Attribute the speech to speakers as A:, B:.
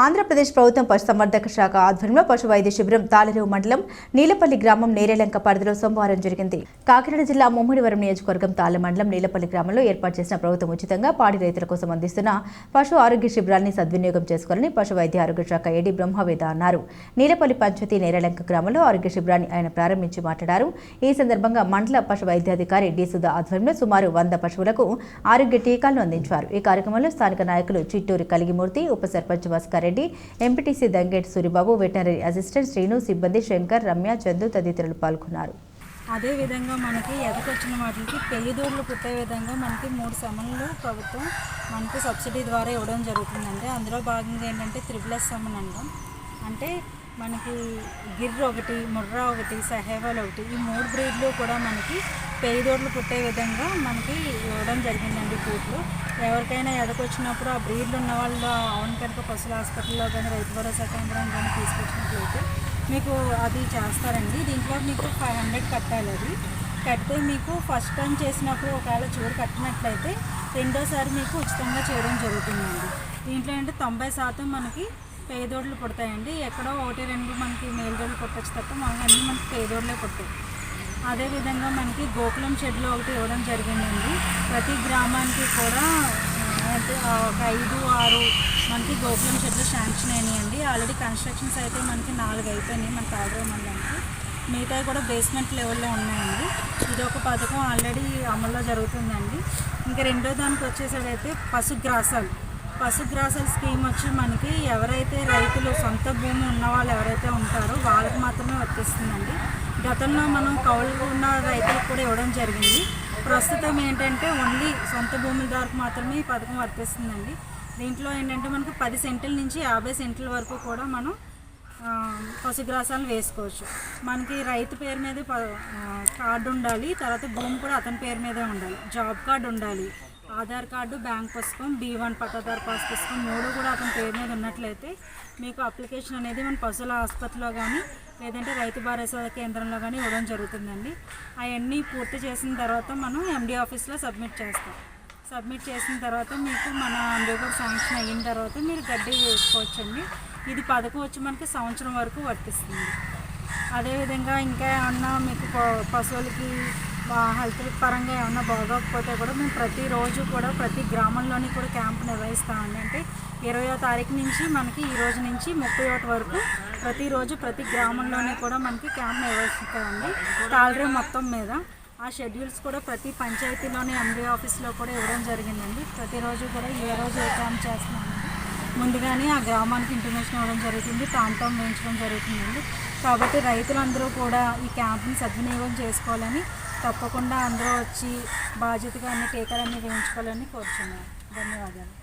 A: ఆంధ్రప్రదేశ్ ప్రభుత్వం పశుసంవర్ధక శాఖ ఆధ్వర్యంలో పశు వైద్య శిబిరం తాళరేవు మండలం నీలపల్లి గ్రామం నేరేలంక పరిధిలో సోమవారం జరిగింది. కాకినాడ జిల్లా ముమ్మడివరం నియోజకవర్గం తాళ మండలం నీలపల్లి గ్రామంలో ఏర్పాటు చేసిన ప్రభుత్వం ఉచితంగా పాడి రైతుల కోసం అందిస్తున్న పశు ఆరోగ్య శిబిరాన్ని సద్వినియోగం చేసుకోవాలని పశు వైద్య ఆరోగ్య శాఖ ఏడీ బ్రహ్మవేద అన్నారు. నీలపల్లి పంచాయతీ నేరేలంక గ్రామంలో ఆరోగ్య శిబిరాన్ని ఆయన ప్రారంభించి మాట్లాడారు. ఈ సందర్భంగా మండల పశు వైద్యాధికారి డి సుధా ఆధ్వర్యంలో సుమారు వంద పశువులకు ఆరోగ్య టీకాలను అందించారు. ఈ కార్యక్రమంలో స్థానిక నాయకులు చిట్టూరి కలిగిమూర్తి ఉప sarpanch Bhaskar Reddy MPTC Dangeti Suribabu veterinary assistant Srinu సిబ్బంది శంకర్ రమ్య చందు తదితరులు పాల్గొన్నారు.
B: అదే విధంగా మనకి ఎదకొచ్చిన వాటికి పెళ్ళి దూడలు పుట్టే విధంగా మనకి మూడు సమన్లు ప్రభుత్వం మనకి సబ్సిడీ ద్వారా ఇవ్వడం జరుగుతుందండి. అందులో భాగంగా ఏంటంటే త్రిబుల్ ఎస్ సమన్ అంటాం. అంటే మనకి గిర్ర ఒకటి ముర్రా ఒకటి సహేవాల్ ఒకటి ఈ మూడు బ్రీడ్లు కూడా మనకి పెయిదోడ్లు పుట్టే విధంగా మనకి ఇవ్వడం జరిగిందండి పూట్లు ఎవరికైనా ఎదకొచ్చినప్పుడు ఆ బ్రీడ్లు ఉన్న వాళ్ళు అవును కనుక పశువుల హాస్పిటల్లో కానీ రైతు భరోసా కేంద్రం కానీ తీసుకొచ్చినట్లయితే మీకు అది చేస్తారండి. దీంట్లో మీకు ఫైవ్ హండ్రెడ్ కట్టాలి అది. కడితే మీకు ఫస్ట్ టైం చేసినప్పుడు ఒకవేళ చూడు కట్టినట్లయితే రెండోసారి మీకు ఉచితంగా చేయడం జరుగుతుందండి. దీంట్లో అంటే తొంభై శాతం మనకి పేదోడ్లు పుడతాయండి ఎక్కడో ఒకటి రెండు మనకి మేలుదోడ్లు పుట్టచ్చు తప్ప మనకి అన్నీ మనకి పేదోడ్లే పుట్టాయి అదేవిధంగా మనకి గోకులం షెడ్లు ఒకటి ఇవ్వడం జరిగిందండి. ప్రతి గ్రామానికి కూడా ఒక ఐదు ఆరు మనకి గోకులం షెడ్లు శాంక్షన్ అయినాయండి. ఆల్రెడీ కన్స్ట్రక్షన్స్ అయితే మనకి నాలుగు అయిపోయినాయి మనకి ఆర్డర్ మండలానికి. మిగతావి కూడా బేస్మెంట్ లెవెల్లో ఉన్నాయండి. ఇది ఒక పథకం ఆల్రెడీ అమల్లో జరుగుతుందండి. ఇంకా రెండో దానికి వచ్చేసరికి పశుగ్రాసాలు. పశుగ్రాసం స్కీమ్ వచ్చి మనకి ఎవరైతే రైతులు సొంత భూమి ఉన్న వాళ్ళు ఎవరైతే ఉంటారో వాళ్ళకి మాత్రమే వర్తిస్తుందండి గతంలో మనం కౌలు ఉన్న రైతులకు కూడా ఇవ్వడం జరిగింది. ప్రస్తుతం ఏంటంటే ఓన్లీ సొంత భూముల ద్వారా మాత్రమే ఈ పథకం వర్తిస్తుందండి. దీంట్లో ఏంటంటే మనకు పది సెంట్ల నుంచి యాభై సెంట్ల వరకు కూడా మనం పశుగ్రాసాలను వేసుకోవచ్చు. మనకి రైతు పేరు మీద ప- కార్డు ఉండాలి తర్వాత భూమి కూడా అతని పేరు మీదే ఉండాలి. జాబ్ కార్డు ఉండాలి. ఆధార్ కార్డు బ్యాంక్ పుస్తకం బీ వన్ పట్టాదారు పాస్ పుస్తకం మూడు కూడా అతని పేరు మీద ఉన్నట్లయితే మీకు అప్లికేషన్ అనేది మన పశువుల ఆసుపత్రిలో కానీ లేదంటే రైతు భరోసా కేంద్రంలో కానీ ఇవ్వడం జరుగుతుందండి. అవన్నీ పూర్తి చేసిన తర్వాత మనం ఎండి ఆఫీస్లో సబ్మిట్ చేస్తాం. సబ్మిట్ చేసిన తర్వాత మీకు మన అంబేద్కర్ శాంక్షన్ అయిన తర్వాత మీరు గడ్డి వేసుకోవచ్చండి. ఇది పథకం వచ్చి మనకి సంవత్సరం వరకు వర్తిస్తుంది. అదేవిధంగా ఇంకా ఏమన్నా మీకు ప- పశువులకి హెల్త్ పరంగా ఏమైనా బాగోకపోతే కూడా మేము ప్రతిరోజు కూడా ప్రతి గ్రామంలోని కూడా క్యాంప్ నిర్వహిస్తామండి. అంటే ఇరవయో తారీఖు నుంచి మనకి ఈ రోజు నుంచి ముప్పై ఒకటి వరకు ప్రతిరోజు ప్రతి గ్రామంలోనే కూడా మనకి క్యాంప్ నిర్వహిస్తామండి. తాళరే మొత్తం మీద. ఆ షెడ్యూల్స్ కూడా ప్రతి పంచాయతీలోని ఎంబీ ఆఫీస్లో కూడా ఇవ్వడం జరిగిందండి. ప్రతిరోజు కూడా ఏ రోజు ఏ క్యాంప్ చేస్తున్నామండి. ముందుగానే ఆ గ్రామానికి ఇంటిమేషన్ ఇవ్వడం జరుగుతుంది. ప్రాంతం వేయించడం జరుగుతుందండి. కాబట్టి రైతులందరూ కూడా ఈ క్యాంప్ని సద్వినియోగం చేసుకోవాలని తప్పకుండా అందరూ వచ్చి బాధ్యతగా అన్ని టీకాలన్నీ వేయించుకోవాలని కోరుచున్నాను. ధన్యవాదాలు.